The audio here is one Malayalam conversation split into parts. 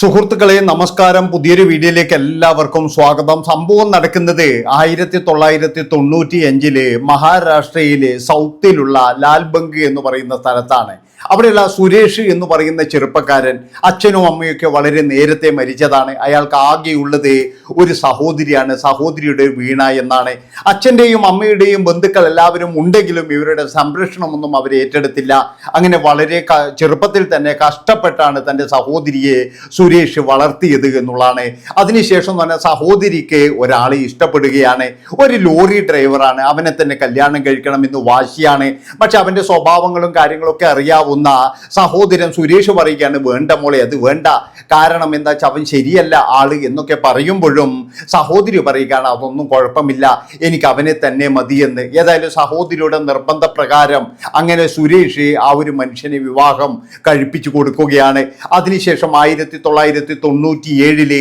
സുഹൃത്തുക്കളെ നമസ്കാരം. പുതിയൊരു വീഡിയോയിലേക്ക് എല്ലാവർക്കും സ്വാഗതം. സംഭവം നടക്കുന്നത് ആയിരത്തി തൊള്ളായിരത്തി തൊണ്ണൂറ്റി അഞ്ചിൽ മഹാരാഷ്ട്രയിലെ സൗത്തിലുള്ള ലാൽബംഗ് എന്ന് പറയുന്ന സ്ഥലത്താണ്. അവിടെയുള്ള സുരേഷ് എന്ന് പറയുന്ന ചെറുപ്പക്കാരൻ അച്ഛനും അമ്മയൊക്കെ വളരെ നേരത്തെ മരിച്ചതാണ്. അയാൾക്ക് ആകെയുള്ളത് ഒരു സഹോദരിയാണ്. സഹോദരിയുടെ വീണ എന്നാണ്. അച്ഛന്റെയും അമ്മയുടെയും ബന്ധുക്കൾ എല്ലാവരും ഉണ്ടെങ്കിലും ഇവരുടെ സംരക്ഷണമൊന്നും അവർ ഏറ്റെടുത്തില്ല. അങ്ങനെ വളരെ ചെറുപ്പത്തിൽ തന്നെ കഷ്ടപ്പെട്ടാണ് തന്റെ സഹോദരിയെ സുരേഷ് വളർത്തിയത് എന്നുള്ളതാണ്. അതിനുശേഷം തന്നെ സഹോദരിക്ക് ഒരാളെ ഇഷ്ടപ്പെടുകയാണ്. ഒരു ലോറി ഡ്രൈവറാണ്. അവനെ തന്നെ കല്യാണം കഴിക്കണം എന്ന് വാശിയാണ്. പക്ഷെ അവന്റെ സ്വഭാവങ്ങളും കാര്യങ്ങളൊക്കെ അറിയാവുന്ന സഹോദരൻ സുരേഷ് പറയുകയാണ് വേണ്ട മോളെ അത് വേണ്ട. കാരണം എന്താ വെച്ചാൽ അവൻ ശരിയല്ല ആൾ എന്നൊക്കെ പറയുമ്പോഴും സഹോദരി പറയുകയാണ് അതൊന്നും കുഴപ്പമില്ല. എനിക്ക് അവനെ തന്നെ മതിയെന്ന്. ഏതായാലും സഹോദരിയുടെ നിർബന്ധപ്രകാരം അങ്ങനെ സുരേഷ് ആ ഒരു മനുഷ്യനെ വിവാഹം കഴിപ്പിച്ചു കൊടുക്കുകയാണ്. അതിനുശേഷം ആയിരത്തി തൊള്ളായിരത്തി തൊണ്ണൂറ്റി ഏഴിൽ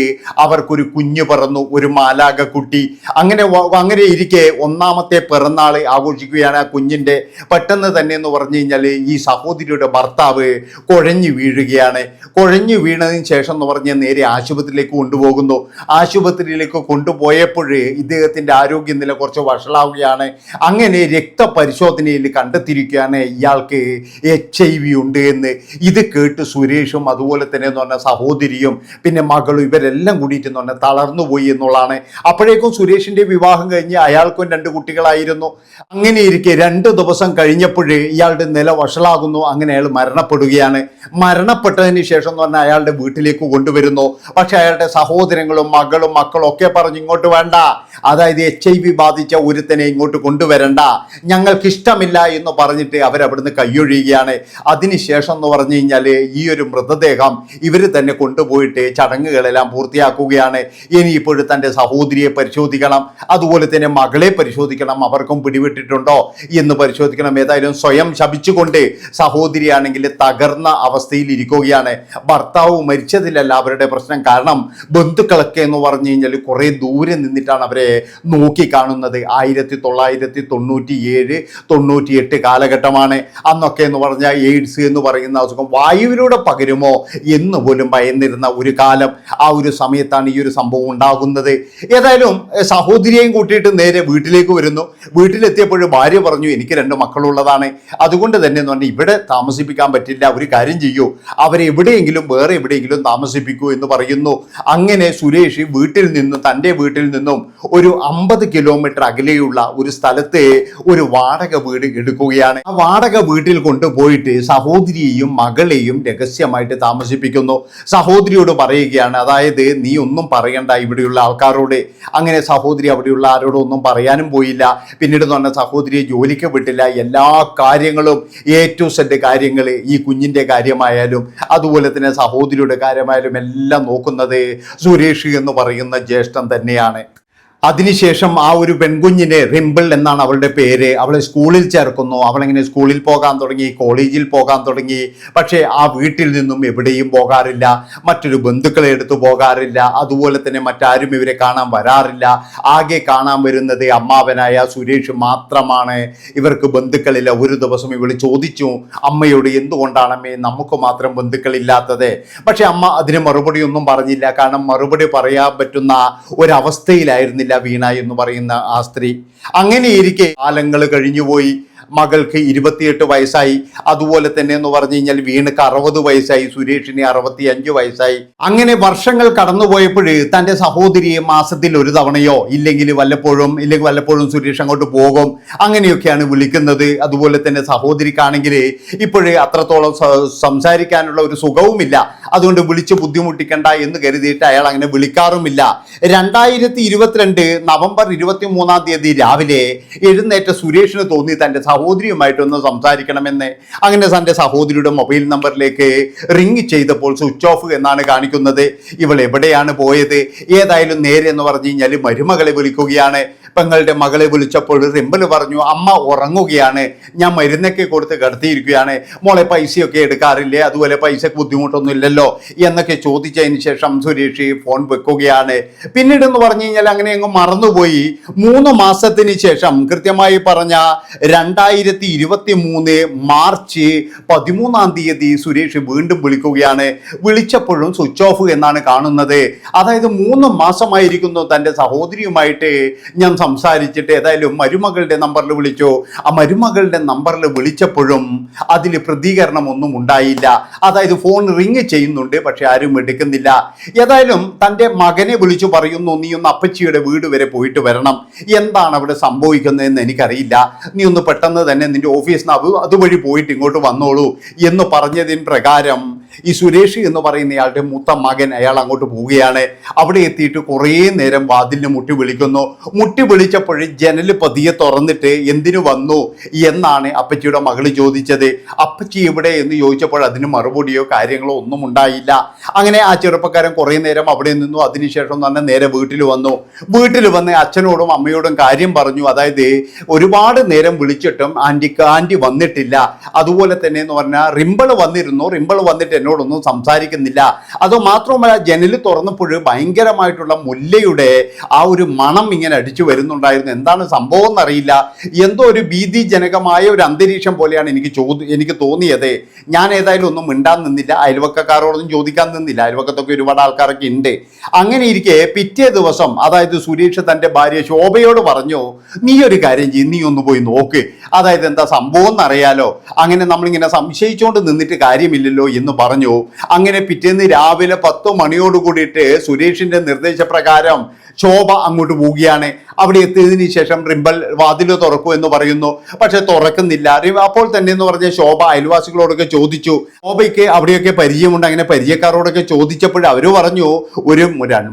അവർക്കൊരു കുഞ്ഞു പിറന്നു ഒരു മാലാക കുട്ടി അങ്ങനെ അങ്ങനെ ഇരിക്കെ ഒന്നാമത്തെ പിറന്നാൾ ആഘോഷിക്കുകയാണ് ആ കുഞ്ഞിന്റെ. പെട്ടെന്ന് തന്നെ എന്ന് പറഞ്ഞു കഴിഞ്ഞാൽ ഈ സഹോദരിയുടെ ഭർത്താവ് കുഴഞ്ഞു വീഴുകയാണ്. കുഴഞ്ഞു വീണതിന് ശേഷം എന്ന് പറഞ്ഞ് നേരെ ആശുപത്രിയിലേക്ക് കൊണ്ടുപോകുന്നു. ആശുപത്രിയിലേക്ക് കൊണ്ടുപോയപ്പോഴേ ഇദ്ദേഹത്തിന്റെ ആരോഗ്യനില കുറച്ച് വഷളാവുകയാണ്. അങ്ങനെ രക്തപരിശോധനയിൽ കണ്ടെത്തിയിരിക്കുകയാണ് ഇയാൾക്ക് എച്ച് ഐ വി ഉണ്ട് എന്ന്. ഇത് കേട്ട് സുരേഷും അതുപോലെ തന്നെ എന്ന് പറഞ്ഞ സഹോദരിയും പിന്നെ മകളും ഇവരെല്ലാം കൂടിയിട്ട് എന്ന് പറഞ്ഞാൽ തളർന്നു പോയി എന്നുള്ളതാണ്. അപ്പോഴേക്കും സുരേഷിന്റെ വിവാഹം കഴിഞ്ഞ് അയാൾക്കും രണ്ട് കുട്ടികളായിരുന്നു. അങ്ങനെ ഇരിക്കെ രണ്ട് ദിവസം കഴിഞ്ഞപ്പോഴേ ഇയാളുടെ നില വഷളാകുന്നു. അങ്ങനെ അയാൾ മരണപ്പെടുകയാണ്. മരണപ്പെട്ടതിന് ശേഷം എന്ന് പറഞ്ഞാൽ അയാളുടെ വീട്ടിലേക്ക് കൊണ്ടുവരുന്നു. പക്ഷെ അയാളുടെ സഹോദരങ്ങളും മകളും മക്കളും ഒക്കെ പറഞ്ഞു ഇങ്ങോട്ട് വേണ്ട. അതായത് എച്ച് ഐ വി ബാധിച്ച ഒരുത്തനെ ഇങ്ങോട്ട് കൊണ്ടുവരണ്ട. ഞങ്ങൾക്ക് ഇഷ്ടമില്ല എന്ന് പറഞ്ഞിട്ട് അവരവിടുന്ന് കൈയൊഴിയുകയാണ്. അതിനുശേഷം എന്ന് പറഞ്ഞു കഴിഞ്ഞാൽ ഈ ഒരു മൃതദേഹം ഇവർ തന്നെ കൊണ്ടുപോയിട്ട് ചടങ്ങുകളെല്ലാം പൂർത്തിയാക്കുകയാണ്. ഇനിയിപ്പോൾ തന്റെ സഹോദരിയെ പരിശോധിക്കണം. അതുപോലെ തന്നെ മകളെ പരിശോധിക്കണം. അവർക്കും പിടിവിട്ടിട്ടുണ്ടോ എന്ന് പരിശോധിക്കണം. ഏതായാലും സ്വയം ശപിച്ചുകൊണ്ട് സഹോദരിയാണെങ്കിൽ തകർന്ന അവസ്ഥയിൽ ഇരിക്കുകയാണ്. ഭർത്താവ് മരിച്ചതിലല്ല അവരുടെ പ്രശ്നം. കാരണം ബന്ധുക്കളൊക്കെ എന്ന് പറഞ്ഞു കഴിഞ്ഞാൽ കുറേ ദൂരെ നിന്നിട്ടാണ് അവരെ നോക്കി കാണുന്നത്. ആയിരത്തി തൊള്ളായിരത്തി തൊണ്ണൂറ്റി ഏഴ് തൊണ്ണൂറ്റി എട്ട് കാലഘട്ടമാണ്. അന്നൊക്കെ എന്ന് പറഞ്ഞാൽ എയ്ഡ്സ് എന്ന് പറയുന്ന അസുഖം വായുവിലൂടെ പകരുമോ എന്ന് പോലും ഭയന്നിരുന്ന ഒരു കാലം ആ ഒരു സമയത്താണ് ഈ ഒരു സംഭവം ഉണ്ടാകുന്നത്. ഏതായാലും സഹോദരിയെയും കൂട്ടിയിട്ട് നേരെ വീട്ടിലേക്ക് വരുന്നു. വീട്ടിലെത്തിയപ്പോൾ ഭാര്യ പറഞ്ഞു എനിക്ക് രണ്ട് മക്കളുള്ളതാണ്. അതുകൊണ്ട് തന്നെ എന്ന് പറഞ്ഞാൽ ഇവിടെ താമസിപ്പിക്കാൻ പറ്റില്ല ഒരു കാര്യം ചെയ്യൂ. അവരെ എവിടെയെങ്കിലും വേറെ എവിടെയെങ്കിലും താമസിപ്പിക്കൂ എന്ന് പറയുന്നു. അങ്ങനെ സുരേഷ് വീട്ടിൽ നിന്നും തന്റെ വീട്ടിൽ നിന്നും ഒരു അമ്പത് കിലോമീറ്റർ അകലെയുള്ള ഒരു സ്ഥലത്തെ ഒരു വാടക വീട് എടുക്കുകയാണ്. ആ വാടക വീട്ടിൽ കൊണ്ടുപോയിട്ട് സഹോദരിയെയും മകളെയും രഹസ്യമായിട്ട് താമസിപ്പിക്കുന്നു. സഹോദരിയോട് പറയുകയാണ് അതായത് നീ ഒന്നും പറയണ്ട ഇവിടെയുള്ള ആൾക്കാരോട്. അങ്ങനെ സഹോദരി അവിടെയുള്ള ആരോടൊന്നും പറയാനും പോയില്ല. പിന്നീട് എന്ന് പറഞ്ഞ സഹോദരിയെ ജോലിക്ക് വിട്ടില്ല. എല്ലാ കാര്യങ്ങളും എ ടു സെഡ് കാര്യങ്ങൾ ഈ കുഞ്ഞിന്റെ കാര്യമായാലും അതുപോലെ തന്നെ സഹോദരിയുടെ കാര്യമായാലും എല്ലാം നോക്കുന്നത് സുരേഷ് എന്ന് പറയുന്ന ജ്യേഷ്ഠൻ തന്നെയാണ്. അതിനുശേഷം ആ ഒരു പെൺകുഞ്ഞിനെ റിമ്പിൾ എന്നാണ് അവളുടെ പേര്. അവളെ സ്കൂളിൽ ചേർക്കുന്നു. അവളിങ്ങനെ സ്കൂളിൽ പോകാൻ തുടങ്ങി കോളേജിൽ പോകാൻ തുടങ്ങി. പക്ഷേ ആ വീട്ടിൽ നിന്നും എവിടെയും പോകാറില്ല. മറ്റൊരു ബന്ധുക്കളെ എടുത്ത് പോകാറില്ല. അതുപോലെ തന്നെ മറ്റാരും ഇവരെ കാണാൻ വരാറില്ല. ആകെ കാണാൻ വരുന്നത് അമ്മാവനായ സുരേഷ് മാത്രമാണ്. ഇവർക്ക് ബന്ധുക്കളില്ല. ഒരു ദിവസം ഇവൾ ചോദിച്ചു അമ്മയോട് എന്തുകൊണ്ടാണമ്മേ നമുക്ക് മാത്രം ബന്ധുക്കളില്ലാത്തത്? പക്ഷെ അമ്മ അതിന് മറുപടി ഒന്നും പറഞ്ഞില്ല. കാരണം മറുപടി പറയാൻ പറ്റുന്ന ഒരവസ്ഥയിലായിരുന്നില്ല. വീണ എന്ന് പറയുന്ന ആ സ്ത്രീ. അങ്ങനെയിരിക്കെ കാലങ്ങൾ കഴിഞ്ഞുപോയി. മകൾക്ക് ഇരുപത്തിയെട്ട് വയസ്സായി. അതുപോലെ തന്നെ എന്ന് പറഞ്ഞു കഴിഞ്ഞാൽ വീണക്ക് അറുപത് വയസ്സായി സുരേഷിന് അറുപത്തി അഞ്ച് വയസ്സായി. അങ്ങനെ വർഷങ്ങൾ കടന്നുപോയപ്പോൾ തന്റെ സഹോദരിയെ മാസത്തിൽ ഒരു തവണയോ ഇല്ലെങ്കിൽ വല്ലപ്പോഴും ഇല്ലെങ്കിൽ വല്ലപ്പോഴും സുരേഷ് അങ്ങോട്ട് പോകും. അങ്ങനെയൊക്കെയാണ് വിളിക്കുന്നത്. അതുപോലെ തന്നെ സഹോദരിക്കാണെങ്കിൽ ഇപ്പോഴേ അത്രത്തോളം സംസാരിക്കാനുള്ള ഒരു സുഖവുമില്ല. അതുകൊണ്ട് വിളിച്ച് ബുദ്ധിമുട്ടിക്കണ്ട എന്ന് കരുതിയിട്ട് അയാൾ അങ്ങനെ വിളിക്കാറുമില്ല. രണ്ടായിരത്തി ഇരുപത്തിരണ്ട് നവംബർ ഇരുപത്തി മൂന്നാം തീയതി രാവിലെ എഴുന്നേറ്റ സുരേഷിന് തോന്നി തന്റെ സഹോദരിയുമായിട്ടൊന്ന് സംസാരിക്കണമെന്ന്. അങ്ങനെ തന്റെ സഹോദരിയുടെ മൊബൈൽ നമ്പറിലേക്ക് റിങ് ചെയ്തപ്പോൾ സ്വിച്ച് ഓഫ് എന്നാണ് കാണിക്കുന്നത്. ഇവൾ എവിടെയാണ് പോയത്? ഏതായാലും നേരെ എന്ന് പറഞ്ഞു കഴിഞ്ഞാൽ മരുമകളെ വിളിക്കുകയാണ്. പെങ്ങളുടെ മകളെ വിളിച്ചപ്പോൾ റിമ്പൽ പറഞ്ഞു അമ്മ ഉറങ്ങുകയാണ്. ഞാൻ മരുന്നൊക്കെ കൊടുത്ത് കിടത്തിയിരിക്കുകയാണ്. മോളെ പൈസയൊക്കെ എടുക്കാറില്ലേ? അതുപോലെ പൈസക്ക് ബുദ്ധിമുട്ടൊന്നും ഇല്ലല്ലോ? എന്നൊക്കെ ചോദിച്ചതിന് ശേഷം സുരേഷ് ഫോൺ വെക്കുകയാണ്. പിന്നീട് എന്ന് പറഞ്ഞു കഴിഞ്ഞാൽ അങ്ങനെ അങ്ങ് മറന്നുപോയി. മൂന്ന് മാസത്തിന് ശേഷം കൃത്യമായി പറഞ്ഞ രണ്ടായിരത്തി ഇരുപത്തി മൂന്ന് മാർച്ച് പതിമൂന്നാം തീയതി സുരേഷ് വീണ്ടും വിളിക്കുകയാണ്. വിളിച്ചപ്പോഴും സ്വിച്ച് ഓഫ് എന്നാണ് കാണുന്നത്. അതായത് മൂന്ന് മാസമായിരിക്കുന്നു തന്റെ സഹോദരിയുമായിട്ട് ഞാൻ സംസാരിച്ചിട്ട് ഏതായാലും മരുമകളുടെ നമ്പറിൽ വിളിച്ചു. ആ മരുമകളുടെ നമ്പറിൽ വിളിച്ചപ്പോഴും അതിൽ പ്രതികരണം ഒന്നും ഉണ്ടായില്ല. അതായത് ഫോൺ റിങ് ചെയ്യുന്നുണ്ട് പക്ഷെ ആരും എടുക്കുന്നില്ല. ഏതായാലും തന്റെ മകനെ വിളിച്ചു പറയുന്നു നീ ഒന്ന് അപ്പച്ചിയുടെ വീട് വരെ പോയിട്ട് വരണം. എന്താണ് അവിടെ സംഭവിക്കുന്നതെന്ന് എനിക്കറിയില്ല. നീ ഒന്ന് പെട്ടെന്ന് തന്നെ നിന്റെ ഓഫീസിൽ നിന്ന് അത് അതുവഴി പോയിട്ട് ഇങ്ങോട്ട് വന്നോളൂ എന്ന് പറഞ്ഞതിൻ പ്രകാരം ഈ സുരേഷ് എന്ന് പറയുന്നയാളുടെ മൂത്ത മകൻ അയാൾ അങ്ങോട്ട് പോവുകയാണ്. അവിടെ എത്തിയിട്ട് കുറേ നേരം വാതിലിന് മുട്ടി വിളിക്കുന്നു. മുട്ടി വിളിച്ചപ്പോൾ ജനൽ പതിയെ തുറന്നിട്ട് എന്തിനു വന്നു എന്നാണ് അപ്പച്ചിയുടെ മകൾ ചോദിച്ചത്. അപ്പച്ചി ഇവിടെ എന്ന് ചോദിച്ചപ്പോൾ അതിന് മറുപടിയോ കാര്യങ്ങളോ ഒന്നും ഉണ്ടായില്ല. അങ്ങനെ ആ ചെറുപ്പക്കാരൻ കുറേ നേരം അവിടെ നിന്നു. അതിനുശേഷം തന്നെ നേരെ വീട്ടിൽ വന്നു. വീട്ടിൽ വന്ന് അച്ഛനോടും അമ്മയോടും കാര്യം പറഞ്ഞു. അതായത് ഒരുപാട് നേരം വിളിച്ചിട്ടും ആന്റിക്ക് ആന്റി വന്നിട്ടില്ല. അതുപോലെ തന്നെ എന്ന് പറഞ്ഞാൽ റിമ്പിൾ വന്നിരുന്നു. റിമ്പിൾ വന്നിട്ട് എന്നോടൊന്നും സംസാരിക്കുന്നില്ല. അത് മാത്രവുമല്ല ജനൽ തുറന്നപ്പോൾ ഭയങ്കരമായിട്ടുള്ള മുല്ലയുടെ ആ ഒരു മണം ഇങ്ങനെ അടിച്ചു വരുന്നുണ്ടായിരുന്നു. എന്താണ് സംഭവം എന്നറിയില്ല. എന്തോ ഒരു ഭീതിജനകമായ ഒരു അന്തരീക്ഷം പോലെയാണ് എനിക്ക് ചോദ്യം എനിക്ക് തോന്നിയത്. ഞാൻ ഏതായാലും ഒന്നും മിണ്ടാൻ നിന്നില്ല. അയൽവക്കക്കാരോടൊന്നും ചോദിക്കാൻ നിന്നില്ല. അയൽവക്കത്തൊക്കെ ഒരുപാട് ആൾക്കാരൊക്കെ ഉണ്ട്. അങ്ങനെ ഇരിക്കെ പിറ്റേ ദിവസം അതായത് സുരേഷ് തന്റെ ഭാര്യ ശോഭയോട് പറഞ്ഞു നീ ഒരു കാര്യം ചെയ്യും നീ ഒന്ന് പോയി നോക്ക്. അതായത് എന്താ സംഭവം എന്നറിയാലോ. അങ്ങനെ നമ്മളിങ്ങനെ സംശയിച്ചുകൊണ്ട് നിന്നിട്ട് കാര്യമില്ലല്ലോ എന്ന് പറഞ്ഞു അങ്ങനെ പിറ്റേന്ന് രാവിലെ പത്ത് മണിയോട് കൂടിയിട്ട് സുരേഷിന്റെ നിർദ്ദേശപ്രകാരം ശോഭ അങ്ങോട്ട് പോവുകയാണ്. അവിടെ എത്തിയതിനു ശേഷം റിമ്പൽ വാതിൽ തുറക്കൂ എന്ന് പറയുന്നു. പക്ഷെ തുറക്കുന്നില്ല. അപ്പോൾ തന്നെ എന്ന് പറഞ്ഞ ശോഭ അയൽവാസികളോടൊക്കെ ചോദിച്ചു. ശോഭയ്ക്ക് അവിടെയൊക്കെ പരിചയമുണ്ട്. അങ്ങനെ പരിചയക്കാരോടൊക്കെ ചോദിച്ചപ്പോൾ അവർ പറഞ്ഞു ഒരു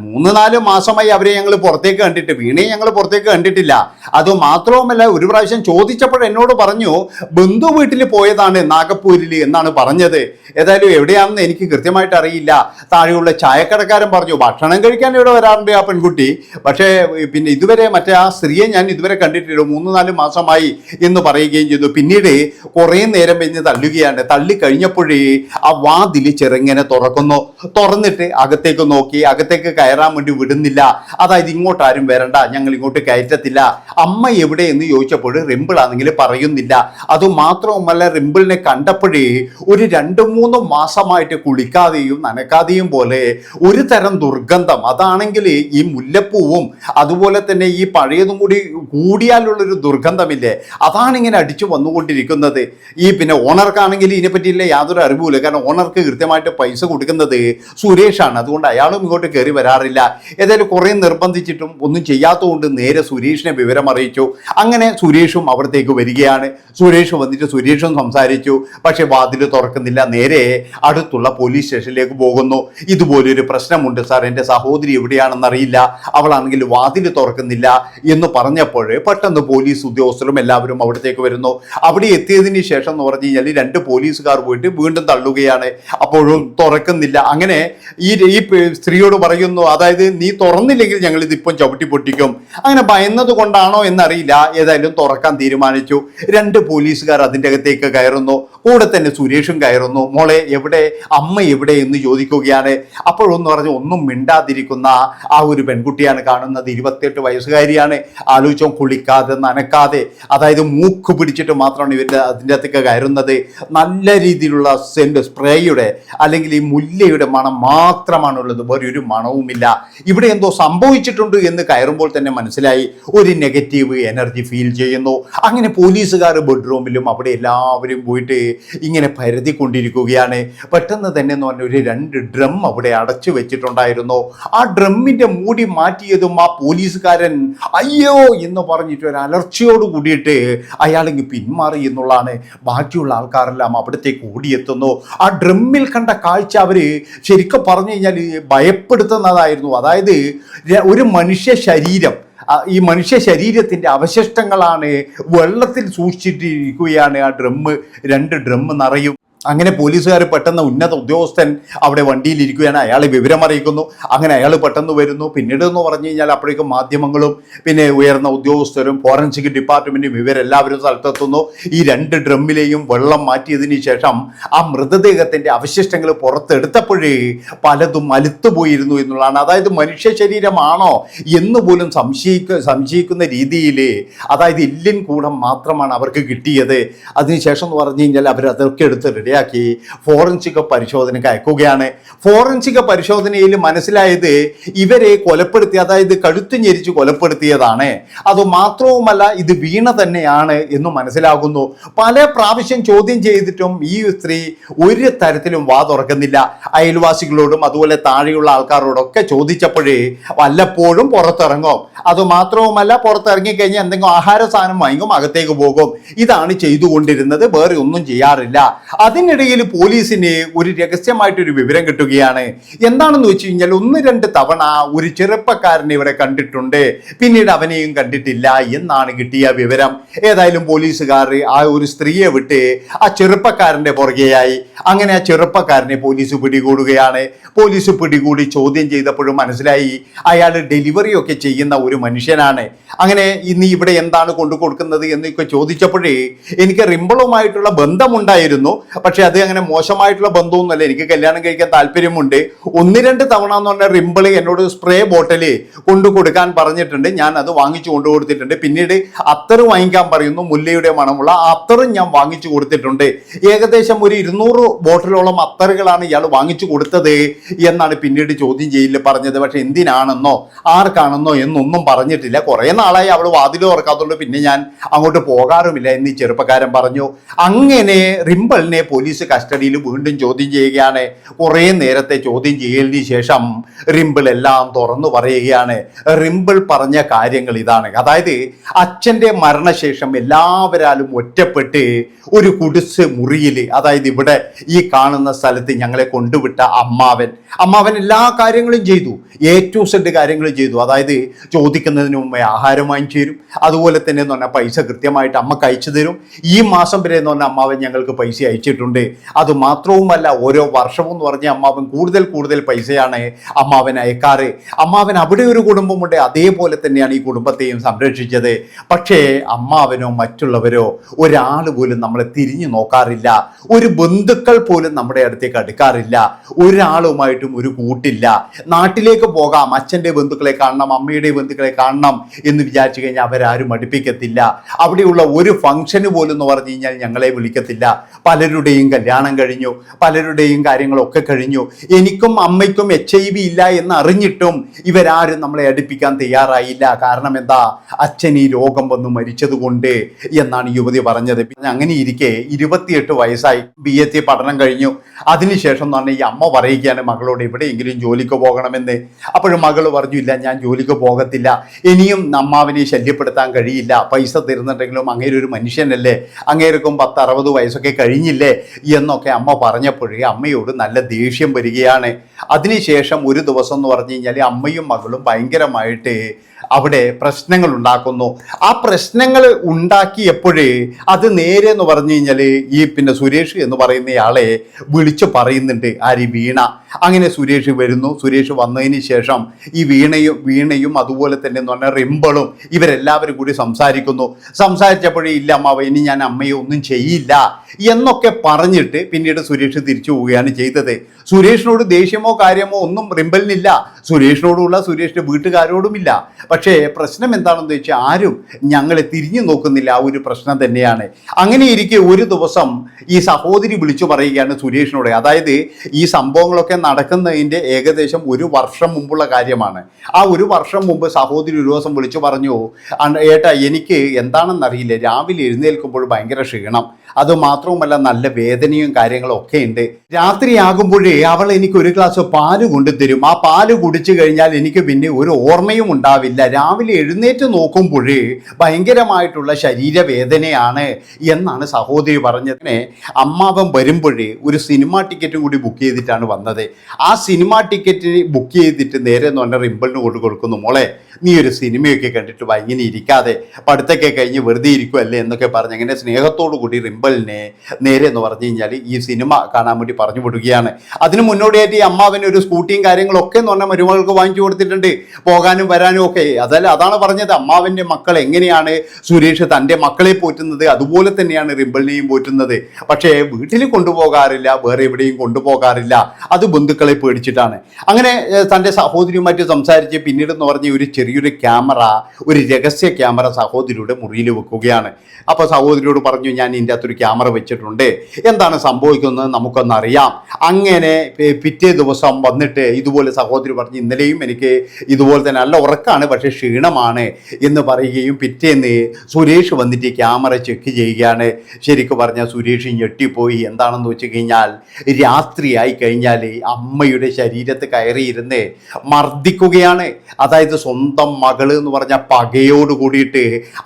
മൂന്ന് നാല് മാസമായി അവരെ ഞങ്ങൾ പുറത്തേക്ക് കണ്ടിട്ട് വീണയെ ഞങ്ങൾ പുറത്തേക്ക് കണ്ടിട്ടില്ല. അത് മാത്രവുമല്ല ഒരു പ്രാവശ്യം ചോദിച്ചപ്പോൾ എന്നോട് പറഞ്ഞു ബന്ധു വീട്ടിൽ പോയതാണ് നാഗപ്പൂരിൽ എന്നാണ് പറഞ്ഞത്. ഏതായാലും എവിടെയാണെന്ന് എനിക്ക് കൃത്യമായിട്ട് അറിയില്ല. താഴെയുള്ള ചായക്കടക്കാരൻ പറഞ്ഞു ഭക്ഷണം കഴിക്കാൻ ഇവിടെ വരാറുണ്ട് ആ പെൺകുട്ടി. പക്ഷേ പിന്നെ ഇതുവരെ മറ്റേ ആ സ്ത്രീയെ ഞാൻ ഇതുവരെ കണ്ടിട്ടില്ല. മൂന്ന് നാല് മാസമായി എന്ന് പറയുകയും ചെയ്തു. പിന്നീട് കുറേ നേരം പിന്നെ തള്ളുകയാണ്. തള്ളി കഴിഞ്ഞപ്പോഴേ ആ വാതിൽ ചെറുങ്ങനെ തുറക്കുന്നു. തുറന്നിട്ട് അകത്തേക്ക് നോക്കി. അകത്തേക്ക് കയറാൻ വേണ്ടി വിടുന്നില്ല. അതായത് ഇങ്ങോട്ട് ആരും വരണ്ട. ഞങ്ങൾ ഇങ്ങോട്ട് കയറ്റത്തില്ല. അമ്മ എവിടെ എന്ന് ചോദിച്ചപ്പോൾ റിമ്പിൾ ആണെങ്കിൽ പറയുന്നില്ല. അതുമാത്രവുമല്ല റിമ്പിളിനെ കണ്ടപ്പോഴേ ഒരു രണ്ട് മൂന്ന് മാസമായിട്ട് കുളിക്കാതെയും നനക്കാതെയും പോലെ ഒരു തരം ദുർഗന്ധം. അതാണെങ്കിൽ ഈ മുല്ലപ്പൂവും അതുപോലെ തന്നെ ഈ പഴയതും കൂടി കൂടിയാലുള്ളൊരു ദുർഗന്ധമില്ലേ? അതാണ് ഇങ്ങനെ അടിച്ചു വന്നുകൊണ്ടിരിക്കുന്നത്. ഈ പിന്നെ ഓണർക്കാണെങ്കിൽ ഇതിനെപ്പറ്റിയില്ല യാതൊരു അറിവുമില്ല. കാരണം ഓണർക്ക് കൃത്യമായിട്ട് പൈസ കൊടുക്കുന്നത് സുരേഷാണ്. അതുകൊണ്ട് അയാളും ഇങ്ങോട്ട് കയറി വരാറില്ല. ഏതായാലും കുറേ നിർബന്ധിച്ചിട്ടും ഒന്നും ചെയ്യാത്തതുകൊണ്ട് നേരെ സുരേഷിനെ വിവരം അറിയിച്ചു. അങ്ങനെ സുരേഷും അവിടത്തേക്ക് വരികയാണ്. സുരേഷ് വന്നിട്ട് സുരേഷും സംസാരിച്ചു. പക്ഷെ വാതിൽ തുറക്കുന്നില്ല. നേരെ അടുത്തുള്ള പോലീസ് സ്റ്റേഷനിലേക്ക് പോകുന്നു. ഇതുപോലൊരു പ്രശ്നമുണ്ട് സാർ. എന്റെ സഹോദരി എവിടെയാണെന്ന് എവിടെയാണെന്നറിയില്ല. അവളാണെങ്കിൽ വാതിൽ തുറക്കുന്നില്ല എന്ന് പറഞ്ഞപ്പോൾ പെട്ടെന്ന് പോലീസ് ഉദ്യോഗസ്ഥരും എല്ലാവരും അവിടത്തേക്ക് വരുന്നു. അവിടെ എത്തിയതിന് ശേഷം എന്ന് പറഞ്ഞു കഴിഞ്ഞാൽ രണ്ട് പോലീസുകാർ പോയിട്ട് വീണ്ടും തള്ളുകയാണ്. അപ്പോഴും തുറക്കുന്നില്ല. അങ്ങനെ ഈ ഈ സ്ത്രീയോട് പറയുന്നു അതായത് നീ തുറന്നില്ലെങ്കിൽ ഞങ്ങൾ ഇതിപ്പം ചവിട്ടി പൊട്ടിക്കും. അങ്ങനെ ഭയന്നത് കൊണ്ടാണോ എന്നറിയില്ല. ഏതായാലും തുറക്കാൻ തീരുമാനിച്ചു. രണ്ട് പോലീസുകാർ അതിന്റെ അകത്തേക്ക് കയറുന്നു. കൂടെ തന്നെ സുരേഷും കയറുന്നു. മോളെ എവിടെ അമ്മ എവിടെ എന്ന് ചോദിക്കുകയാണ്. അപ്പോഴൊന്ന് പറഞ്ഞ് ഒന്നും മിണ്ടാതിരിക്കുന്ന ആ ഒരു പെൺകുട്ടിയാണ് കാണുന്നത്. ഇരുപത്തിയെട്ട് വയസ്സുകാരിയാണ്. ആലോചിച്ചോ കുളിക്കാതെ നനക്കാതെ അതായത് മൂക്ക് പിടിച്ചിട്ട് മാത്രമാണ് ഇവരുടെ അതിന്റെ അകത്തേക്ക് കയറുന്നത്. നല്ല രീതിയിലുള്ള സെന്റ് സ്പ്രേയുടെ അല്ലെങ്കിൽ ഈ മുല്ലയുടെ മണം മാത്രമാണുള്ളത്. വേറെ ഒരു മണവുമില്ല. ഇവിടെ എന്തോ സംഭവിച്ചിട്ടുണ്ട് എന്ന് കയറുമ്പോൾ തന്നെ മനസ്സിലായി. ഒരു നെഗറ്റീവ് എനർജി ഫീൽ ചെയ്യുന്നു. അങ്ങനെ പോലീസുകാർ ബെഡ്റൂമിലും അവിടെ എല്ലാവരും പോയിട്ട് ഇങ്ങനെ പരതിക്കൊണ്ടിരിക്കുകയാണ്. പെട്ടെന്ന് തന്നെ എന്ന് പറഞ്ഞ ഒരു രണ്ട് ഡ്രം അവിടെ അടച്ചു വെച്ചിട്ടുണ്ടായിരുന്നു. ആ ഡ്രമ്മിന്റെ മൂടി മാറ്റിയതും ആ പോലീസുകാരൻ അയ്യോ എന്ന് പറഞ്ഞിട്ട് ഒരു അലർച്ചയോട് കൂടിയിട്ട് അയാളിങ്ങ് പിന്മാറി എന്നുള്ളതാണ്. ബാക്കിയുള്ള ആൾക്കാരെല്ലാം അവിടത്തേക്ക് ഓടിയെത്തുന്നു. ആ ഡ്രമ്മിൽ കണ്ട കാഴ്ച അവർ ശരിക്കും പറഞ്ഞു കഴിഞ്ഞാൽ ഭയപ്പെടുത്തുന്നതായിരുന്നു. അതായത് ഒരു മനുഷ്യ ശരീരം ഈ മനുഷ്യ ശരീരത്തിന്റെ അവശിഷ്ടങ്ങളാണ് വെള്ളത്തിൽ സൂക്ഷിച്ചിട്ടിരിക്കുകയാണ് ആ ഡ്രമ്മ്. രണ്ട് ഡ്രമ്മ് നിറയും. അങ്ങനെ പോലീസുകാർ പെട്ടെന്ന് ഉന്നത ഉദ്യോഗസ്ഥൻ അവിടെ വണ്ടിയിൽ ഇരിക്കുകയാണ്. അയാൾ വിവരം അറിയിക്കുന്നു. അങ്ങനെ അയാൾ പെട്ടെന്ന് വരുന്നു. പിന്നീട് എന്ന് പറഞ്ഞു കഴിഞ്ഞാൽ അപ്പോഴേക്കും മാധ്യമങ്ങളും പിന്നെ ഉയർന്ന ഉദ്യോഗസ്ഥരും ഫോറൻസിക് ഡിപ്പാർട്ട്മെന്റും ഇവരെല്ലാവരും സ്ഥലത്തെത്തുന്നു. ഈ രണ്ട് ഡ്രമ്മിലെയും വെള്ളം മാറ്റിയതിന് ശേഷം ആ മൃതദേഹത്തിന്റെ അവശിഷ്ടങ്ങൾ പുറത്തെടുത്തപ്പോഴേ പലതും മലുത്തുപോയിരുന്നു എന്നുള്ളതാണ്. അതായത് മനുഷ്യ ശരീരമാണോ എന്ന് പോലും സംശയിക്ക സംശയിക്കുന്ന രീതിയിൽ അതായത് ഇല്ലിൻ കൂടം മാത്രമാണ് അവർക്ക് കിട്ടിയത്. അതിനുശേഷം എന്ന് പറഞ്ഞു കഴിഞ്ഞാൽ അവർ അതൊക്കെ എടുത്ത് റെഡിയാക്കി ഫോറൻസിക് പരിശോധനയ്ക്ക് അയക്കുകയാണ്. ഫോറൻസിക് പരിശോധനയിൽ മനസ്സിലായത് ഇവരെ കൊലപ്പെടുത്തി അതായത് കഴുത്ത് ഞെരിച്ച് കൊലപ്പെടുത്തിയതാണ്. അത് മാത്രവുമല്ല ഇത് വീണ തന്നെയാണ് എന്ന് മനസ്സിലാകുന്നു. പല പ്രാവശ്യം ചോദ്യം ചെയ്തിട്ടും ഈ സ്ത്രീ ഒരു തരത്തിലും വാ തുറക്കുന്നില്ല. അയൽവാസികളോടും അതുപോലെ താഴെയുള്ള ആൾക്കാരോടൊക്കെ ചോദിച്ചപ്പോഴേ വല്ലപ്പോഴും പുറത്തിറങ്ങും. അത് മാത്രവുമല്ല പുറത്തിറങ്ങി കഴിഞ്ഞാൽ എന്തെങ്കിലും ആഹാര സാധനം വാങ്ങിക്കും അകത്തേക്ക് പോകും. ഇതാണ് ചെയ്തുകൊണ്ടിരുന്നത് വേറെ ഒന്നും ചെയ്യാറില്ല. അതിനിടയിൽ പോലീസിന് ഒരു രഹസ്യമായിട്ടൊരു വിവരം കിട്ടുകയാണ്. എന്താണെന്ന് വെച്ച് കഴിഞ്ഞാൽ ഒന്ന് രണ്ട് തവണ ഒരു ചെറുപ്പക്കാരനെ ഇവിടെ കണ്ടിട്ടുണ്ട്. പിന്നീട് അവനെയും കണ്ടിട്ടില്ല എന്നാണ് കിട്ടിയ വിവരം. ഏതായാലും പോലീസുകാർ ആ ഒരു സ്ത്രീയെ വിട്ട് ആ ചെറുപ്പക്കാരന്റെ പുറകെയായി. അങ്ങനെ ആ ചെറുപ്പക്കാരനെ പോലീസ് പിടികൂടുകയാണ്. പോലീസ് പിടികൂടി ചോദ്യം ചെയ്തപ്പോഴും മനസ്സിലായി അയാൾ ഡെലിവറി ഒക്കെ ചെയ്യുന്ന ഒരു മനുഷ്യനാണ്. അങ്ങനെ ഇന്ന് ഇവിടെ എന്താണ് കൊണ്ടു കൊടുക്കുന്നത് എന്നൊക്കെ ചോദിച്ചപ്പോഴേ എനിക്ക് റിംബളുമായിട്ടുള്ള ബന്ധമുണ്ടായിരുന്നു. പക്ഷെ അത് അങ്ങനെ മോശമായിട്ടുള്ള ബന്ധമൊന്നുമല്ല. എനിക്ക് കല്യാണം കഴിക്കാൻ താല്പര്യമുണ്ട്. ഒന്ന് രണ്ട് തവണ എന്ന് പറഞ്ഞ റിമ്പിൾ എന്നോട് സ്പ്രേ ബോട്ടിൽ കൊണ്ടു കൊടുക്കാൻ പറഞ്ഞിട്ടുണ്ട്. ഞാൻ അത് വാങ്ങിച്ചു കൊണ്ടു കൊടുത്തിട്ടുണ്ട്. പിന്നീട് അത്തറ് വാങ്ങിക്കാൻ പറയുന്നു. മുല്ലയുടെ മണമുള്ള അത്തറും ഞാൻ വാങ്ങിച്ചു കൊടുത്തിട്ടുണ്ട്. ഏകദേശം ഒരു ഇരുന്നൂറ് ബോട്ടിലോളം അത്തറുകളാണ് ഇയാൾ വാങ്ങിച്ചു കൊടുത്തത് എന്നാണ് പിന്നീട് ചോദ്യം ചെയ്യലിൽ പറഞ്ഞത്. പക്ഷെ എന്തിനാണെന്നോ ആർക്കാണെന്നോ എന്നൊന്നും പറഞ്ഞിട്ടില്ല. കുറേ നാളായി അവൾ വാതിൽ തുറക്കാത്തതുകൊണ്ട് പിന്നെ ഞാൻ അങ്ങോട്ട് പോകാറുമില്ല എന്ന് ചെറുപ്പക്കാരൻ പറഞ്ഞു. അങ്ങനെ റിമ്പിളിനെ കസ്റ്റഡിയിൽ വീണ്ടും ചോദ്യം ചെയ്യുകയാണ്. കുറേ നേരത്തെ ചോദ്യം ചെയ്യലിന് ശേഷം റിമ്പിൾ എല്ലാം തുറന്നു പറയുകയാണ്. റിമ്പിൾ പറഞ്ഞ കാര്യങ്ങൾ ഇതാണ്. അതായത് അച്ഛന്റെ മരണശേഷം എല്ലാവരാലും ഒറ്റപ്പെട്ട് ഒരു കുടിസ് മുറിയിൽ അതായത് ഇവിടെ ഈ കാണുന്ന സ്ഥലത്ത് ഞങ്ങളെ കൊണ്ടുവിട്ട അമ്മാവൻ. അമ്മാവൻ എല്ലാ കാര്യങ്ങളും ചെയ്തു. എ ടു സെഡ് കാര്യങ്ങളും ചെയ്തു. അതായത് ചോദിക്കുന്നതിന് മുമ്പേ ആഹാരം വാങ്ങിച്ചു തരും. അതുപോലെ തന്നെ എന്ന് പറഞ്ഞാൽ പൈസ കൃത്യമായിട്ട് അമ്മ അയച്ചു തരും. ഈ മാസം വരെ എന്ന് പറഞ്ഞാൽ അമ്മാവൻ ഞങ്ങൾക്ക് പൈസ അയച്ചിട്ടുണ്ട്. അത് മാത്രവുമല്ല ഓരോ വർഷവും എന്ന് പറഞ്ഞ് അമ്മാവൻ കൂടുതൽ കൂടുതൽ പൈസയാണ് അമ്മാവൻ അയക്കാറ്. അമ്മാവൻ അവിടെ ഒരു കുടുംബമുണ്ട് അതേപോലെ തന്നെയാണ് ഈ കുടുംബത്തെയും സംരക്ഷിച്ചത്. പക്ഷേ അമ്മാവനോ മറ്റുള്ളവരോ ഒരാൾ പോലും നമ്മളെ തിരിഞ്ഞു നോക്കാറില്ല. ഒരു ബന്ധുക്കൾ പോലും നമ്മുടെ അടുത്തേക്ക് അടുക്കാറില്ല. ഒരാളുമായിട്ടും ഒരു കൂട്ടില്ല. നാട്ടിലേക്ക് പോകാം അച്ഛന്റെ ബന്ധുക്കളെ കാണണം അമ്മയുടെ ബന്ധുക്കളെ കാണണം എന്ന് വിചാരിച്ചു കഴിഞ്ഞാൽ അവരാരും അടുപ്പിക്കത്തില്ല. അവിടെയുള്ള ഒരു ഫംഗ്ഷന് പോലും എന്ന് പറഞ്ഞു കഴിഞ്ഞാൽ ഞങ്ങളെ വിളിക്കത്തില്ല. പലരുടെയും കല്യാണം കഴിഞ്ഞു പലരുടെയും കാര്യങ്ങളൊക്കെ കഴിഞ്ഞു. എനിക്കും അമ്മയ്ക്കും എച്ച് ഐ വി ഇല്ല എന്ന് അറിഞ്ഞിട്ടും ഇവരാരും നമ്മളെ അടുപ്പിക്കാൻ തയ്യാറായില്ല. കാരണം എന്താ? അച്ഛൻ ഈ രോഗം വന്ന് മരിച്ചതുകൊണ്ട് എന്നാണ് യുവതി പറഞ്ഞത്. പിന്നെ അങ്ങനെ ഇരിക്കെ ഇരുപത്തിയെട്ട് വയസ്സായി ബി എ ടി പഠനം കഴിഞ്ഞു. അതിനുശേഷം എന്ന് പറഞ്ഞാൽ ഈ അമ്മ പറയുകയാണ് മകളോട് എവിടെയെങ്കിലും ജോലിക്ക് പോകണമെന്ന്. അപ്പോഴും മകൾ പറഞ്ഞു ഇല്ല ഞാൻ ജോലിക്ക് പോകത്തില്ല. ഇനിയും അമ്മാവിനെ ശല്യപ്പെടുത്താൻ കഴിയില്ല. പൈസ തരുന്നുണ്ടെങ്കിലും അങ്ങേരൊരു മനുഷ്യനല്ലേ? അങ്ങേർക്കും പത്ത് അറുപത് വയസ്സൊക്കെ കഴിഞ്ഞില്ലേ? എന്നൊക്കെ അമ്മ പറഞ്ഞപ്പോഴേ അമ്മയോട് നല്ല ദേഷ്യം വരികയാണ്. അതിനുശേഷം ഒരു ദിവസം എന്ന് പറഞ്ഞു കഴിഞ്ഞാൽ അമ്മയും മകളും ഭയങ്കരമായിട്ട് അവിടെ പ്രശ്നങ്ങൾ ഉണ്ടാക്കുന്നു. ആ പ്രശ്നങ്ങൾ ഉണ്ടാക്കിയപ്പോഴേ അത് നേരെ എന്ന് പറഞ്ഞു കഴിഞ്ഞാൽ ഈ പിന്നെ സുരേഷ് എന്ന് പറയുന്നയാളെ വിളിച്ചു പറയുന്നുണ്ട്. ആര്? വീണ. അങ്ങനെ സുരേഷ് വരുന്നു. സുരേഷ് വന്നതിന് ശേഷം ഈ വീണയും വീണയും അതുപോലെ തന്നെ എന്ന് പറഞ്ഞാൽ റിമ്പളും ഇവരെല്ലാവരും കൂടി സംസാരിക്കുന്നു. സംസാരിച്ചപ്പോഴേ ഇല്ല അമ്മാവ ഇനി ഞാൻ അമ്മയെ ഒന്നും ചെയ്യില്ല എന്നൊക്കെ പറഞ്ഞിട്ട് പിന്നീട് സുരേഷ് തിരിച്ചു പോവുകയാണ് ചെയ്തത്. സുരേഷിനോട് ദേഷ്യമോ കാര്യമോ ഒന്നും റിമ്പലിനില്ല. സുരേഷിനോടുള്ള സുരേഷിന്റെ വീട്ടുകാരോടുമില്ല. പക്ഷേ പ്രശ്നം എന്താണെന്ന് വെച്ചാൽ ആരും ഞങ്ങളെ തിരിഞ്ഞു നോക്കുന്നില്ല. ആ ഒരു പ്രശ്നം തന്നെയാണ്. അങ്ങനെ ഇരിക്കെ ഒരു ദിവസം ഈ സഹോദരി വിളിച്ചു പറയുകയാണ് സുരേഷിനോട്. അതായത് ഈ സംഭവങ്ങളൊക്കെ നടക്കുന്നതിന്റെ ഏകദേശം ഒരു വർഷം മുമ്പുള്ള കാര്യമാണ്. ആ ഒരു വർഷം മുമ്പ് സഹോദരി ഒരു ദിവസം വിളിച്ചു പറഞ്ഞു ഏട്ടാ എനിക്ക് എന്താണെന്നറിയില്ല. രാവിലെ എഴുന്നേൽക്കുമ്പോൾ ഭയങ്കര ക്ഷീണം. അത് മാത്രവുമല്ല നല്ല വേദനയും കാര്യങ്ങളും ഒക്കെ ഉണ്ട്. രാത്രിയാകുമ്പോഴേ അവൾ എനിക്ക് ഒരു ഗ്ലാസ് പാൽ കൊണ്ടുതരും ആ പാൽ കുടിച്ചു കഴിഞ്ഞാൽ എനിക്ക് പിന്നെ ഒരു ഓർമ്മയും ഉണ്ടാവില്ല. രാവിലെ എഴുന്നേറ്റ് നോക്കുമ്പോഴേ ഭയങ്കരമായിട്ടുള്ള ശരീരവേദനയാണ് എന്നാണ് സഹോദരി പറഞ്ഞതിനെ അമ്മാവൻ വരുമ്പോഴേ ഒരു സിനിമ ടിക്കറ്റും കൂടി ബുക്ക് ചെയ്തിട്ടാണ് വന്നത്. ആ സിനിമ ടിക്കറ്റ് ബുക്ക് ചെയ്തിട്ട് നേരെ എന്ന് പറഞ്ഞാൽ റിമ്പിളിന് കൊണ്ട് കൊടുക്കുന്നു മോളെ നീ ഒരു സിനിമയൊക്കെ കണ്ടിട്ട് ഇങ്ങനെ ഇരിക്കാതെ പഠിത്തമൊക്കെ കഴിഞ്ഞ് വെറുതെ ഇരിക്കുമല്ലേ എന്നൊക്കെ പറഞ്ഞ് അങ്ങനെ സ്നേഹത്തോടു കൂടി റിമ്പിൾ റിംബിളിനെ നേരെ എന്ന് പറഞ്ഞു കഴിഞ്ഞാൽ ഈ സിനിമ കാണാൻ വേണ്ടി പറഞ്ഞു വിടുകയാണ്. അതിന് മുന്നോടിയായിട്ട് ഈ അമ്മാവന് ഒരു സ്കൂട്ടിയും കാര്യങ്ങളൊക്കെ എന്ന് പറഞ്ഞാൽ മരുമകൾക്ക് വാങ്ങിച്ചു കൊടുത്തിട്ടുണ്ട്. പോകാനും വരാനും ഒക്കെ. അതല്ല അതാണ് പറഞ്ഞത്. അമ്മാവന്റെ മക്കൾ എങ്ങനെയാണ് സുരേഷ് തന്റെ മക്കളെ പോറ്റുന്നത്? അതുപോലെ തന്നെയാണ് റിമ്പിളിനെയും പോറ്റുന്നത്. പക്ഷേ വീട്ടിൽ കൊണ്ടുപോകാറില്ല വേറെ എവിടെയും കൊണ്ടുപോകാറില്ല. അത് ബന്ധുക്കളെ പേടിച്ചിട്ടാണ്. അങ്ങനെ തന്റെ സഹോദരിയുമായിട്ട് സംസാരിച്ച് പിന്നീട് എന്ന് പറഞ്ഞ ഒരു ചെറിയൊരു ക്യാമറ ഒരു രഹസ്യ ക്യാമറ സഹോദരിയുടെ മുറിയിൽ വെക്കുകയാണ്. അപ്പോൾ സഹോദരിയോട് പറഞ്ഞു ഞാൻ ഇതിന്റെ അകത്തൊരു ക്യാമറ വെച്ചിട്ടുണ്ട്. എന്താണ് സംഭവിക്കുന്നത് നമുക്കൊന്നറിയാം. അങ്ങനെ പിറ്റേ ദിവസം വന്നിട്ട് ഇതുപോലെ സഹോദരി പറഞ്ഞു ഇന്നലെയും എനിക്ക് ഇതുപോലെ തന്നെ നല്ല ഉറക്കാണ് പക്ഷേ ക്ഷീണമാണ് എന്ന് പറയുകയും പിറ്റേന്ന് സുരേഷ് വന്നിട്ട് ക്യാമറ ചെക്ക് ചെയ്യുകയാണ്. ശരിക്കും പറഞ്ഞാൽ സുരേഷ് ഞെട്ടിപ്പോയി. എന്താണെന്ന് വെച്ച് കഴിഞ്ഞാൽ രാത്രിയായി കഴിഞ്ഞാൽ അമ്മയുടെ ശരീരത്ത് കയറിയിരുന്ന് മർദ്ദിക്കുകയാണ്. അതായത് സ്വന്തം മകൾ എന്ന് പറഞ്ഞ പകയോട് കൂടിയിട്ട്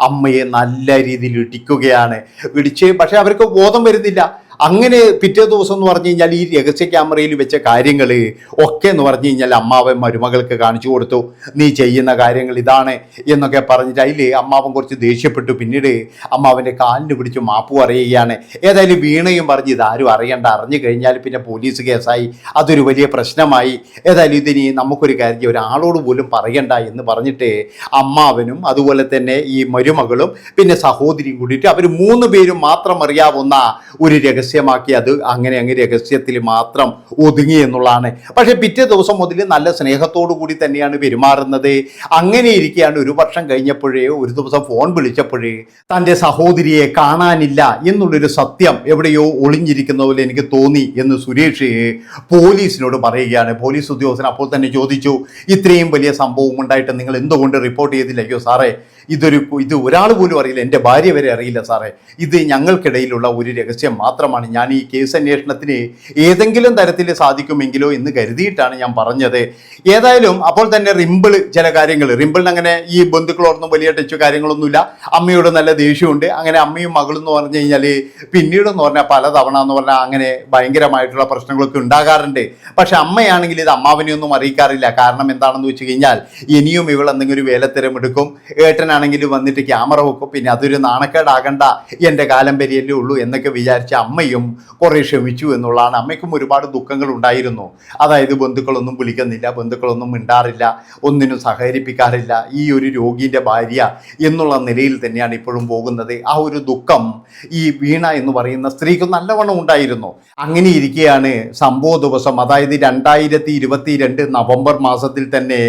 അമ്മയെ നല്ല രീതിയിൽ ഇടിക്കുകയാണ്. ഇടിച്ച് പക്ഷെ അവർക്ക് ബോധം വരുന്നില്ല. അങ്ങനെ പിറ്റേ ദിവസം എന്ന് പറഞ്ഞു കഴിഞ്ഞാൽ ഈ രഹസ്യ ക്യാമറയിൽ വെച്ച കാര്യങ്ങൾ ഒക്കെ എന്ന് പറഞ്ഞു കഴിഞ്ഞാൽ അമ്മാവൻ മരുമകൾക്ക് കാണിച്ചു കൊടുത്തു. നീ ചെയ്യുന്ന കാര്യങ്ങൾ ഇതാണ് എന്നൊക്കെ പറഞ്ഞിട്ട് അതിൽ അമ്മാവൻ കുറച്ച് ദേഷ്യപ്പെട്ടു. പിന്നീട് അമ്മാവന്റെ കാലിന് പിടിച്ച് മാപ്പ് പറയുകയാണ്. ഏതായാലും വീണയും പറഞ്ഞ് ഇതാരും അറിയണ്ട. അറിഞ്ഞു കഴിഞ്ഞാൽ പിന്നെ പോലീസ് കേസായി. അതൊരു വലിയ പ്രശ്നമായി. ഏതായാലും ഇതിനി നമുക്കൊരു കാര്യം ഒരാളോട് പോലും പറയണ്ട എന്ന് പറഞ്ഞിട്ട് അമ്മാവനും അതുപോലെ തന്നെ ഈ മരുമകളും പിന്നെ സഹോദരിയും കൂടിയിട്ട് അവർ മൂന്ന് പേരും മാത്രം അറിയാവുന്ന ഒരു രഹസ്യമാക്കി അത് അങ്ങനെ അങ്ങ് രഹസ്യത്തിൽ മാത്രം ഒതുങ്ങി എന്നുള്ളതാണ്. പക്ഷേ പിറ്റേ ദിവസം മുതൽ നല്ല സ്നേഹത്തോടു കൂടി തന്നെയാണ് പെരുമാറുന്നത്. അങ്ങനെ ഇരിക്കുകയാണ് ഒരു വർഷം കഴിഞ്ഞപ്പോഴേ ഒരു ദിവസം ഫോൺ വിളിച്ചപ്പോഴേ തന്റെ സഹോദരിയെ കാണാനില്ല എന്നുള്ളൊരു സത്യം എവിടെയോ ഒളിഞ്ഞിരിക്കുന്ന പോലെ എനിക്ക് തോന്നി എന്ന് സുരേഷ് പോലീസിനോട് പറയുകയാണ്. പോലീസ് ഉദ്യോഗസ്ഥൻ അപ്പോൾ തന്നെ ചോദിച്ചു ഇത്രയും വലിയ സംഭവം ഉണ്ടായിട്ട് നിങ്ങൾ എന്തുകൊണ്ട് റിപ്പോർട്ട് ചെയ്തില്ല? അയ്യോ സാറേ ഇതൊരു ഇത് ഒരാൾ പോലും അറിയില്ല. എന്റെ ഭാര്യ വരെ അറിയില്ല സാറേ. ഇത് ഞങ്ങൾക്കിടയിലുള്ള ഒരു രഹസ്യം മാത്രമാണ്. ഞാൻ ഈ കേസ് അന്വേഷണത്തിന് ഏതെങ്കിലും തരത്തിൽ സാധിക്കുമെങ്കിലോ എന്ന് കരുതിയിട്ടാണ് ഞാൻ പറഞ്ഞത്. ഏതായാലും അപ്പോൾ തന്നെ റിമ്പിൾ ചില കാര്യങ്ങൾ. റിമ്പിളിന് അങ്ങനെ ഈ ബന്ധുക്കളോടൊന്നും വലിയ ടച്ച് കാര്യങ്ങളൊന്നുമില്ല. അമ്മയോട് നല്ല ദേഷ്യമുണ്ട്. അങ്ങനെ അമ്മയും മകളും എന്ന് പറഞ്ഞു കഴിഞ്ഞാൽ പിന്നീടെന്ന് പറഞ്ഞാൽ പലതവണ എന്ന് പറഞ്ഞാൽ അങ്ങനെ ഭയങ്കരമായിട്ടുള്ള പ്രശ്നങ്ങളൊക്കെ ഉണ്ടാകാറുണ്ട്. പക്ഷെ അമ്മയാണെങ്കിൽ ഇത് അമ്മാവനെയൊന്നും അറിയിക്കാറില്ല. കാരണം എന്താണെന്ന് വെച്ച് കഴിഞ്ഞാൽ ഇനിയും ഇവൾ എന്തെങ്കിലും വേലത്തരം എടുക്കും ഏട്ടനാണെങ്കിൽ വന്നിട്ട് ക്യാമറ വെക്കും. പിന്നെ അതൊരു നാണക്കേടാകണ്ട. എന്റെ കാലം വരെയല്ലേ ഉള്ളൂ എന്നൊക്കെ വിചാരിച്ച അമ്മയും കുറേ ക്ഷമിച്ചു എന്നുള്ളതാണ്. അമ്മയ്ക്കും ഒരുപാട് ദുഃഖങ്ങൾ ഉണ്ടായിരുന്നു. അതായത് ബന്ധുക്കളൊന്നും വിളിക്കുന്നില്ല ബന്ധുക്കളൊന്നും മിണ്ടാറില്ല ഒന്നിനും സഹകരിപ്പിക്കാറില്ല. ഈ ഒരു രോഗീന്റെ ഭാര്യ എന്നുള്ള നിലയിൽ തന്നെയാണ് ഇപ്പോഴും പോകുന്നത്. ആ ഒരു ദുഃഖം ഈ വീണ എന്ന് പറയുന്ന സ്ത്രീക്ക് നല്ലവണ്ണം ഉണ്ടായിരുന്നു. അങ്ങനെ ഇരിക്കുകയാണ് സംഭവ ദിവസം. അതായത് രണ്ടായിരത്തി ഇരുപത്തി രണ്ട് നവംബർ മാസത്തിൽ തന്നെ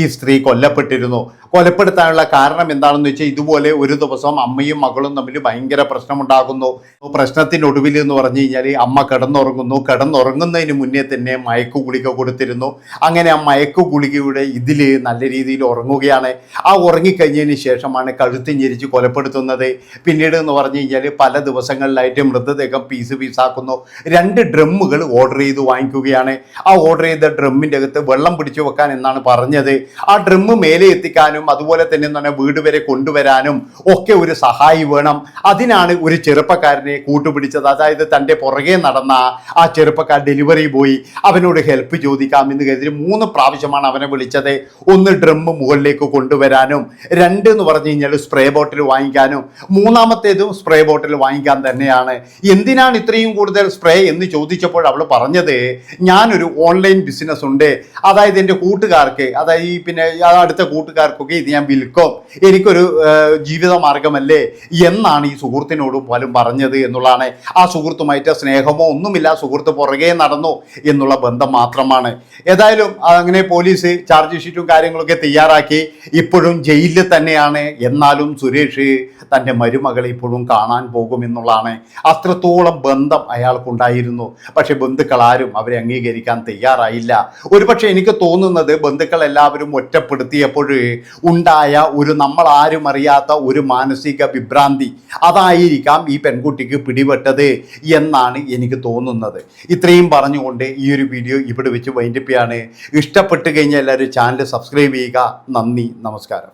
ഈ സ്ത്രീ കൊല്ലപ്പെട്ടിരുന്നു. കൊലപ്പെടുത്താനുള്ള കാരണം എന്താണെന്ന് വെച്ചാൽ ഇതുപോലെ ഒരു ദിവസം അമ്മയും മകളും തമ്മിൽ ഭയങ്കര പ്രശ്നമുണ്ടാകുന്നു. പ്രശ്നത്തിനൊടുവിൽ എന്ന് പറഞ്ഞു കഴിഞ്ഞാൽ അമ്മ കിടന്നുറങ്ങുന്നു. കിടന്നുറങ്ങുന്നതിന് മുന്നേ തന്നെ മയക്കു ഗുളിക കൊടുത്തിരുന്നു. അങ്ങനെ ആ മയക്കു ഗുളികയുടെ ഇതിൽ നല്ല രീതിയിൽ ഉറങ്ങുകയാണ്. ആ ഉറങ്ങിക്കഴിഞ്ഞതിന് ശേഷമാണ് കഴുത്ത് ഞെരിച്ച് കൊലപ്പെടുത്തുന്നത്. പിന്നീട് എന്ന് പറഞ്ഞു കഴിഞ്ഞാൽ പല ദിവസങ്ങളിലായിട്ട് മൃതദേഹം പീസ് പീസാക്കുന്നു. രണ്ട് ഡ്രമ്മുകൾ ഓർഡർ ചെയ്ത് വാങ്ങിക്കുകയാണ്. ആ ഓർഡർ ചെയ്ത ഡ്രമ്മിന്റെ അകത്ത് വെള്ളം പിടിച്ചു വെക്കാൻ എന്നാണ് പറഞ്ഞത്. ആ ഡ്രമ്മ് മേലെ എത്തിക്കാനും അതുപോലെ തന്നെ വീട് വരെ കൊണ്ടുവരാനും ഒക്കെ ഒരു സഹായി വേണം. അതിനാണ് ഒരു ചെറുപ്പക്കാരനെ കൂട്ടുപിടിച്ചത്. അതായത് തന്റെ പുറകെ നടന്ന ആ ചെറുപ്പക്കാർ ഡെലിവറി പോയി അവനോട് ഹെൽപ്പ് ചോദിക്കാം എന്ന് കരുതി മൂന്ന് പ്രാവശ്യമാണ് അവനെ വിളിച്ചത്. ഒന്ന് ഡ്രം മുകളിലേക്ക് കൊണ്ടുവരാനും രണ്ട് എന്ന് പറഞ്ഞു കഴിഞ്ഞാൽ സ്പ്രേ ബോട്ടിൽ വാങ്ങിക്കാനും മൂന്നാമത്തേതും സ്പ്രേ ബോട്ടിൽ വാങ്ങിക്കാൻ തന്നെയാണ്. എന്തിനാണ് ഇത്രയും കൂടുതൽ സ്പ്രേ എന്ന് ചോദിച്ചപ്പോൾ അവൾ പറഞ്ഞത് ഞാനൊരു ഓൺലൈൻ ബിസിനസ് ഉണ്ട്. അതായത് എന്റെ കൂട്ടുകാർക്ക് അതായത് ഈ പിന്നെ അടുത്ത കൂട്ടുകാർക്കൊക്കെ ഇത് ഞാൻ വിൽക്കും. എനിക്കൊരു ജീവിത മാർഗമല്ലേ എന്നാണ് ഈ സുഹൃത്തിനോട് പോലും പറഞ്ഞത് എന്നുള്ളതാണ്. ആ സുഹൃത്തുമായിട്ട് സ്നേഹമോ ഒന്നുമില്ല സുഹൃത്ത് പുറകെ നടന്നു എന്നുള്ള ബന്ധം മാത്രമാണ്. ഏതായാലും അങ്ങനെ പോലീസ് ചാർജ് ഷീറ്റും കാര്യങ്ങളൊക്കെ തയ്യാറാക്കി. ഇപ്പോഴും ജയിലിൽ തന്നെയാണ്. എന്നാലും സുരേഷ് തന്റെ മരുമകളെ ഇപ്പോഴും കാണാൻ പോകും എന്നുള്ളതാണ്. അത്രത്തോളം ബന്ധം അയാൾക്കുണ്ടായിരുന്നു. പക്ഷെ ബന്ധുക്കൾ ആരും അവരെ അംഗീകരിക്കാൻ തയ്യാറായില്ല. ഒരുപക്ഷെ എനിക്ക് തോന്നുന്നത് ബന്ധുക്കൾ എല്ലാവരും ഒറ്റപ്പെടുത്തിയപ്പോൾ ഉണ്ടായ ഒരു നമ്മൾ ആരും അറിയാത്ത ഒരു മാനസിക വിഭ്രാന്തി അതായിരിക്കാം ഈ പെൺകുട്ടിക്ക് പിടിപെട്ടത് എന്നാണ് എനിക്ക് തോന്നുന്നത്. ഇത്രയും പറഞ്ഞുകൊണ്ട് ഈ ഒരു വീഡിയോ ഇവിടെ വെച്ച് വൈൻഡപ്പ് ഇഷ്ടപ്പെട്ട് കഴിഞ്ഞാൽ എല്ലാവരും ചാനൽ സബ്സ്ക്രൈബ് ചെയ്യുക. നന്ദി നമസ്കാരം.